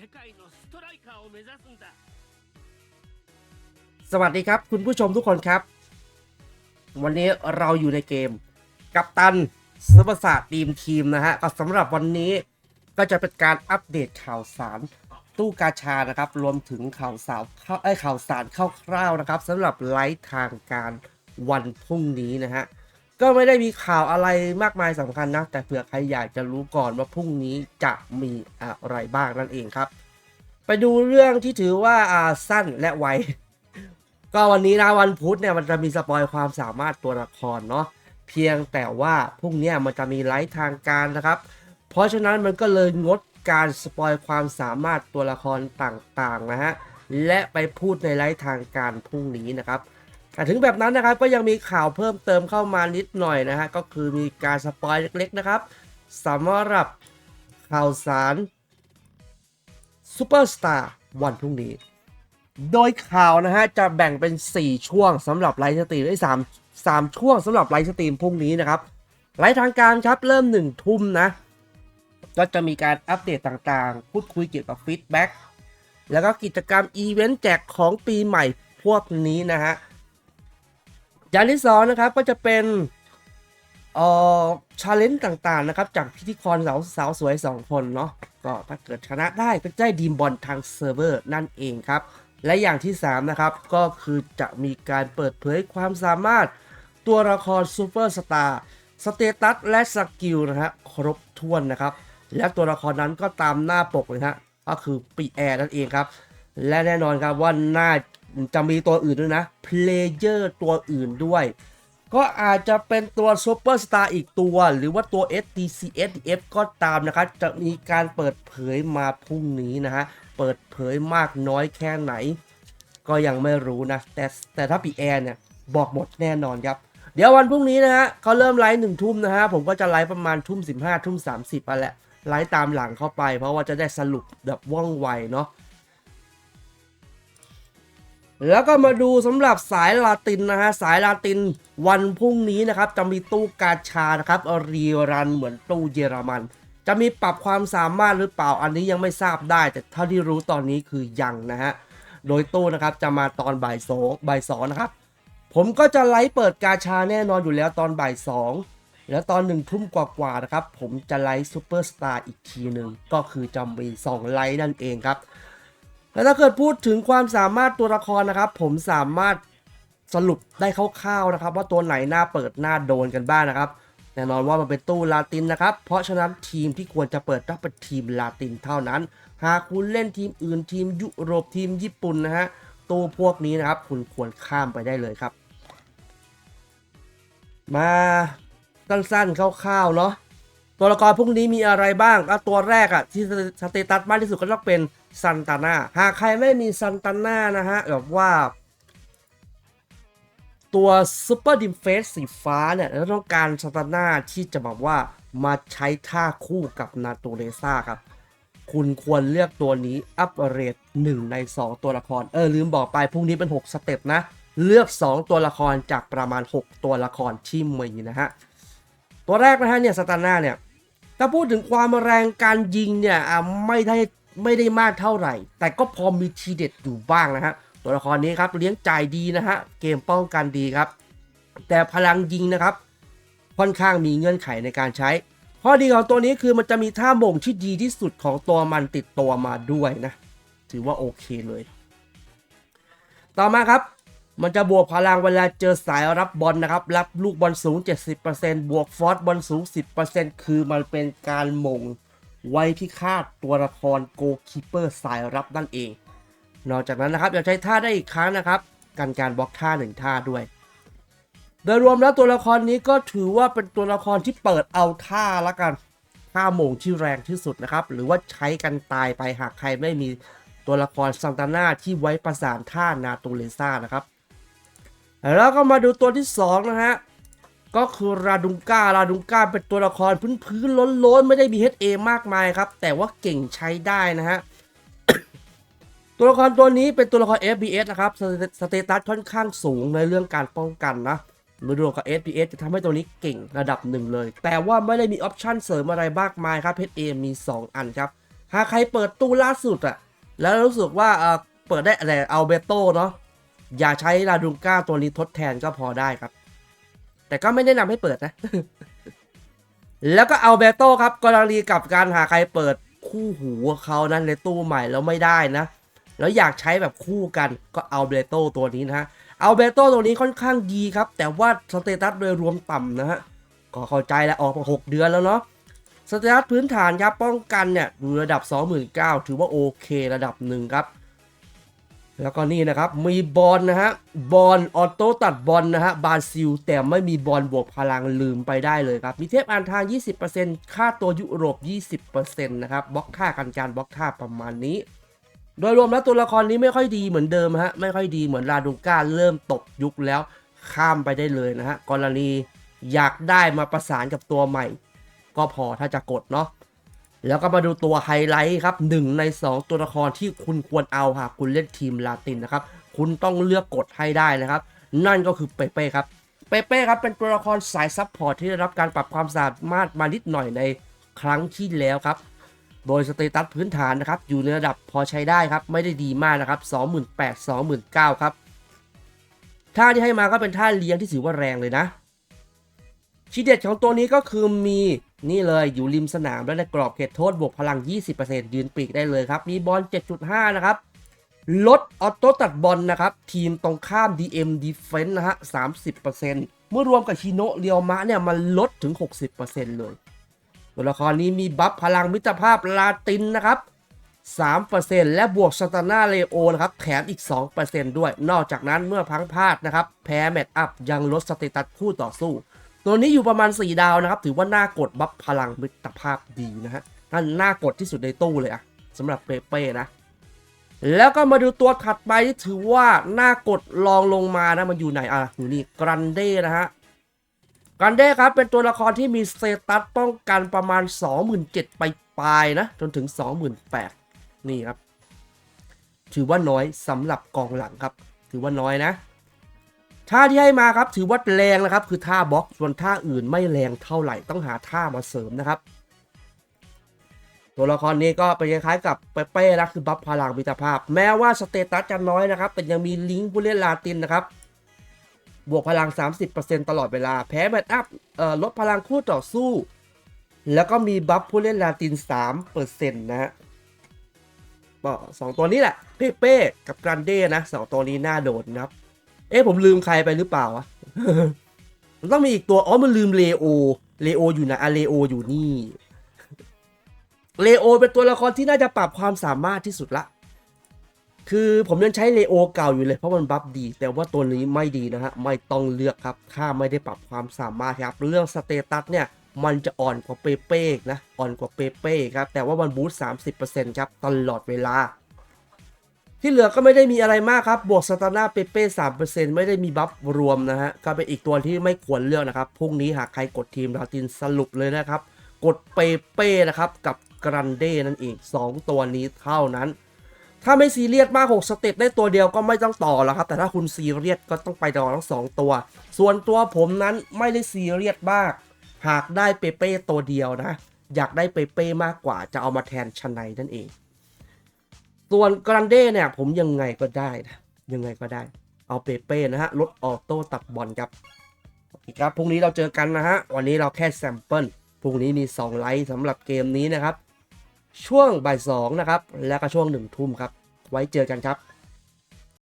世界のストライカーを目指すんだ สวัสดีครับ คุณผู้ชมทุกคนครับ วันนี้เราอยู่ในเกม กัปตันซุปเปอร์ศาสตร์ทีมทีมนะฮะก็สำหรับวันนี้ก็จะเป็นการอัปเดตข่าวสาร ตู้กาชานะครับ รวมถึงข่าวสารเข้าไอยข่าวสารคร่าวๆนะครับสำหรับไลฟ์ทางการวันพรุ่งนี้นะฮะ ก็ไม่ได้มีข่าวอะไรมากมายสำคัญนะ แต่เผื่อใครอยากจะรู้ก่อนว่าพรุ่งนี้จะมีอะไรบ้างนั่นเองครับ ไปดูเรื่องที่ถือว่าอ่าสั้นและไว ก็วันนี้นะวันพุธเนี่ยมันจะมีสปอยความสามารถตัวละครเนาะเพียงแต่ว่าพรุ่งนี้มันจะมีไลฟ์ทางการนะครับ เพราะฉะนั้นมันก็เลยงดการสปอยความสามารถตัวละครต่างๆนะฮะและไปพูดในไลฟ์ทางการพรุ่งนี้นะครับ ถึงแบบนั้นนะครับก็ยังมีข่าวเพิ่มเติมเข้ามานิดหน่อยนะฮะก็คือมีการสปอยเล็กๆนะครับสำหรับข่าวสารซูเปอร์สตาร์วันพรุ่งนี้ โดยข่าวนะฮะจะแบ่งเป็น 4 ช่วงสำหรับไลฟ์สตรีมได้3 3ช่วงสำหรับไลฟ์สตรีมพรุ่งนี้นะครับไลฟ์ทางการครับเริ่ม 1 ทุ่มนะ ก็จะมีการอัปเดตต่างๆ พูดคุยเกี่ยวกับฟีดแบ็กแล้วก็กิจกรรมอีเวนต์แจกของปีใหม่พวกนี้นะฮะ อย่างที่สองนะครับก็จะเป็นเอ่อชาเลนจ์ต่างๆนะครับจากพิธีกรสาวสาวสวย 2 คนเนาะก็ถ้าเกิดชนะได้ก็จะได้ดีมบอลทางเซิร์ฟเวอร์นั่นเองครับ และอย่างที่ 3 นะครับก็คือจะมีการเปิดเผยความสามารถตัวละครซูเปอร์สตาร์สเตตัสและสกิลนะฮะครบถ้วนนะครับ และตัวละครนั้นก็ตามหน้าปกเลยฮะก็คือปีแอร์นั่นเองครับ และแน่นอนครับว่าน่า จะมีตัวอื่นด้วยนะเพลเยอร์ตัวอื่นด้วย ก็อาจจะเป็นตัวซูเปอร์สตาร์อีกตัว หรือว่าตัว SDCSF ก็ตามนะครับ จะมีการเปิดเผยมาพรุ่งนี้นะฮะ เปิดเผยมากน้อยแค่ไหน ก็ยังไม่รู้นะ แต่แต่ถ้าปีแอร์เนี่ย บอกหมดแน่นอนครับเดี๋ยววันพรุ่งนี้นะฮะเขาเริ่มไลฟ์หนึ่งทุ่มนะฮะ ผมก็จะไลฟ์ประมาณทุ่มสิบห้าทุ่มสามสิบไปแหละไลฟ์ตามหลังเข้าไป เพราะว่าจะได้สรุปแบบว่องไวเนาะ แล้วก็มาดูสำหรับสายลาตินนะฮะสายลาตินวันพรุ่งนี้นะครับจะมีตู้กาชานะครับรีรันเหมือนตู้เยอรมัน จะมีปรับความสามารถหรือเปล่าอันนี้ยังไม่ทราบได้ แต่เท่าที่รู้ตอนนี้คือยังนะฮะโดยตู้นะครับจะมาตอนบ่ายสองบ่ายสองนะครับผมก็จะไลฟ์เปิดกาชาแน่นอนอยู่แล้วตอนบ่ายสองแล้วตอนหนึ่งทุ่มกว่าๆนะครับผมจะไลฟ์ซูเปอร์สตาร์อีกทีหนึ่งก็คือจะมี2ไลฟ์นั่นเองครับ แล้วถ้าเกิดพูดถึงความสามารถตัวละครนะครับ ผมสามารถสรุปได้คร่าวๆนะครับ ว่าตัวไหนหน้าเปิดหน้าโดนกันบ้างนะครับแน่นอนว่ามันเป็นตู้ลาตินนะครับ เพราะฉะนั้นทีมที่ควรจะเปิดต้องเป็นทีมลาตินเท่านั้น หากคุณเล่นทีมอื่นทีมยุโรปทีมญี่ปุ่นนะฮะตู้พวกนี้นะครับ คุณควรข้ามไปได้เลยครับ มาสั้นๆคร่าวๆเนาะ ตัวละครพวกนี้มีอะไรบ้างก็ตัวแรกอะที่สเตตัสมากที่สุดก็ต้องเป็นซันตาน่าหากใครไม่มีซันตาน่านะฮะแบบว่า ตัวซูเปอร์ดิมเฟสสีฟ้าเนี่ยแล้วต้องการซันตาน่าที่จะแบบว่ามาใช้ท่าคู่กับนาโตเรซ่าครับ คุณควรเลือกตัวนี้อัปเรท1ใน 2 ตัวละคร เออ ลืมบอกไปพรุ่งนี้เป็น 6 สเต็ปนะ เลือก 2 ตัวละครจากประมาณ 6 ตัวละครที่มีนะฮะ ตัวแรกนะฮะเนี่ยสตาน่าเนี่ย ถ้าพูดถึงความแรงการยิงเนี่ยไม่ได้ไม่ได้มากเท่าไหร่ แต่ก็พอมีทีเด็ดอยู่บ้างนะฮะตัวละครนี้ครับเลี้ยงจ่ายดีนะฮะเกมป้องกันดีครับ แต่พลังยิงนะครับ ค่อนข้างมีเงื่อนไขในการใช้ข้อดีของตัวนี้คือมันจะมีท่าโมงที่ดีที่สุดของตัวมันติดตัวมาด้วยนะ ถือว่าโอเคเลย ต่อมาครับ มันจะบวกพลังเวลาเจอสายรับบอลนะครับ รับลูกบอลสูง 70%บวกฟอสบอลสูง 10%คือมันเป็นการมงไว้พิฆาตตัวละครโกคีเปอร์สายรับนั่นเอง นอกจากนั้นนะครับยังใช้ท่าได้อีกครั้งนะครับ กันการบล็อกท่าหนึ่งท่าด้วย โดยรวมแล้วตัวละครนี้ก็ถือว่าเป็นตัวละครที่เปิดเอาท่าละกันท่าโมงที่แรงที่สุดนะครับ หรือว่าใช้กันตายไปหากใครไม่มีตัวละครซันตาน่าที่ไว้ประสานท่านาตูเลซ่านะครับ แล้วก็มาดูตัวที่ 2 นะฮะ ก็คือราดุงก้าราดุงก้าเป็นตัวละครพื้นพื้นล้นๆ ไม่ได้มี HA มากมายครับ แต่ว่าเก่งใช้ได้นะฮะ ตัวละครตัวนี้เป็นตัวละคร FBS นะครับ สเตตัสค่อนข้างสูงในเรื่องการป้องกันนะโดยรวกับ FPS จะทำให้ตัวนี้เก่งระดับหนึ่งเลย แต่ว่าไม่ได้มีออปชั่นเสริมอะไรมากมายครับ HA มี 2 อันครับ หากใครเปิดตู้ล่าสุดอะแล้วรู้สึกว่าเออเปิดได้อะไรเอาเบโต้เนาะ อย่าใช้ลาดุงก้าตัวนี้ทดแทนก็พอได้ครับ แต่ก็ไม่แนะนำให้เปิดนะ แล้วก็เอาเบโต้ครับกรณีกับการหาใครเปิดคู่หูเขานั้นในตู้ใหม่แล้วไม่ได้นะ แล้วอยากใช้แบบคู่กันก็เอาเบโต้ตัวนี้นะฮะเอาเบโต้ตัวนี้ค่อนข้างดีครับ แต่ว่าสเตตัสโดยรวมต่ำนะฮะก็เข้าใจแล้วออกมา 6 เดือนแล้วเนาะสเตตัสพื้นฐานครับป้องกันเนี่ยอยู่ระดับ 29,000 ถือว่าโอเคระดับหนึ่งครับ แล้วก็นี่นะครับ มีบอลนะฮะบอลออโต้ตัดบอลนะฮะบาซิล แต่ไม่มีบอลบวกพลังลืมไปได้เลยครับ มีเทพอ่านทาง 20%ค่าตัวยุโรป 20%นะครับบล็อกท่ากันการบล็อกท่าประมาณนี้ โดยรวมแล้วตัวละครนี้ไม่ค่อยดีเหมือนเดิมฮะไม่ค่อยดีเหมือนลาดูก้าเริ่มตกยุคแล้วข้ามไปได้เลยนะฮะกรณีอยากได้มาประสานกับตัวใหม่ ก็พอถ้าจะกดเนาะ แล้วก็มาดูตัวไฮไลท์ครับหนึ่งใน 2 ตัวละครที่คุณควรเอาหากคุณเล่นทีมลาตินนะครับ คุณต้องเลือกกดให้ได้นะครับ นั่นก็คือเปเป้ครับ เปเป้ครับเป็นตัวละครสายซับพอร์ตที่ได้รับการปรับความสามารถมานิดหน่อยในครั้งที่แล้วครับ โดยสเตตัสพื้นฐานนะครับ อยู่ในระดับพอใช้ได้ครับ ไม่ได้ดีมากนะครับ 28,000 29,000 ครับท่าที่ให้มาก็เป็นท่าเลี้ยงที่ถือว่าแรงเลยนะชีเด็ดของตัวนี้ก็คือมี นี่เลยอยู่ริมสนามและในกรอบเขตโทษบวกพลัง 20%ยืนปีกได้เลยครับ มีบอล 7.5 นะครับ ลดออโต้ตัดบอลนะครับ ทีมตรงข้าม DM Defense นะฮะ 30%เมื่อรวมกับชิโนะเรียวมะเนี่ยมันลดถึง 60%เลย ตัวละครนี้มีบัฟพลังมิตรภาพลาตินนะครับ 3%และบวกสตานาเลโอนะครับแถมอีก 2%ด้วย นอกจากนั้นเมื่อพังพลาดนะครับ แพ้แมตช์อัพยังลดสเตตัสคู่ต่อสู้ ตัวนี้อยู่ประมาณ 4 ดาวนะครับ ถือว่าน่ากดบัฟพลังมิตรภาพดีนะฮะนั่นน่ากดที่สุดในตู้เลยอะสำหรับเปเป้นะ แล้วก็มาดูตัวถัดไปที่ถือว่าน่ากดลองลงมานะมันอยู่ไหนอะอยู่นี่กรันเด้นะฮะกรันเด้ครับเป็นตัวละครที่มีสเตตัสป้องกันประมาณ 27,000ไปปลายนะ จนถึง 28,000นี่ครับ ถือว่าน้อยสำหรับกองหลังครับ ถือว่าน้อยนะ ท่าที่ให้มาครับถือว่าแรงนะครับ คือท่าบล็อกส่วนท่าอื่นไม่แรงเท่าไหร่ต้องหาท่ามาเสริมนะครับ ตัวละครนี้ก็เป็นคล้ายๆกับเปเป้นะคือบัฟพลังมิตรภาพ แม้ว่าสเตตัสจะน้อยนะครับ แต่ยังมีลิงก์ผู้เล่นลาตินนะครับบวกพลัง 30%ตลอดเวลา แพ้แมตช์อัพลดพลังคู่ต่อสู้ แล้วก็มีบัฟผู้เล่นลาติน 3%นะฮะก็สองตัวนี้แหละ เป้เป้กับกรันเด้นะสองตัวนี้น่าโดนนะครับ เอ๊ะผมลืมใครไปหรือเปล่าวะมันต้องมีอีกตัว อ๋อ มันลืมเลโอ เลโออยู่ไหนอะเลโออยู่นี่ เลโอเป็นตัวละครที่น่าจะปรับความสามารถที่สุดละ คือผมยังใช้เลโอเก่าอยู่เลยเพราะมันบัฟดี แต่ว่าตัวนี้ไม่ดีนะฮะ ไม่ต้องเลือกครับ ถ้าไม่ได้ปรับความสามารถครับ เรื่องสเตตัสเนี่ย มันจะอ่อนกว่าเปเป้นะ อ่อนกว่าเปเป้ครับ แต่ว่ามันบูสต์30%ครับ ตลอดเวลา ที่เหลือก็ไม่ได้มีอะไรมากครับ บวกสตาร์นาเปเป้3%ไม่ได้มีบัฟรวมนะฮะ ก็เป็นอีกตัวที่ไม่ควรเลือกนะครับ พรุ่งนี้หากใครกดทีมลาตินสรุปเลยนะครับ กดเปเป้นะครับ กับกรันเด้นั่นเอง 2 ตัวนี้เท่านั้น ถ้าไม่ซีเรียสมาก 6 สเต็ปได้ตัวเดียวก็ไม่ต้องต่อแล้วครับ แต่ถ้าคุณซีเรียสก็ต้องไปต่อทั้ง2 ตัว ส่วนตัวผมนั้นไม่ได้ซีเรียสมาก หากได้เปเป้ตัวเดียวนะ อยากได้เปเป้มากกว่าจะเอามาแทนชนายนั่นเอง ส่วนกรันเด้เนี่ยผมยังไงก็ได้นะยังไงก็ได้ เอาเปเป้นะฮะลดออโต้ตัดบอลครับโอเคครับพรุ่งนี้เราเจอกันนะฮะวันนี้เราแค่แซมเปิลพรุ่งนี้มี 2 ไลท์สำหรับเกมนี้นะครับ ช่วงบ่ายสองนะครับ แล้วก็ช่วงหนึ่งทุ่มครับ ไว้เจอกันครับ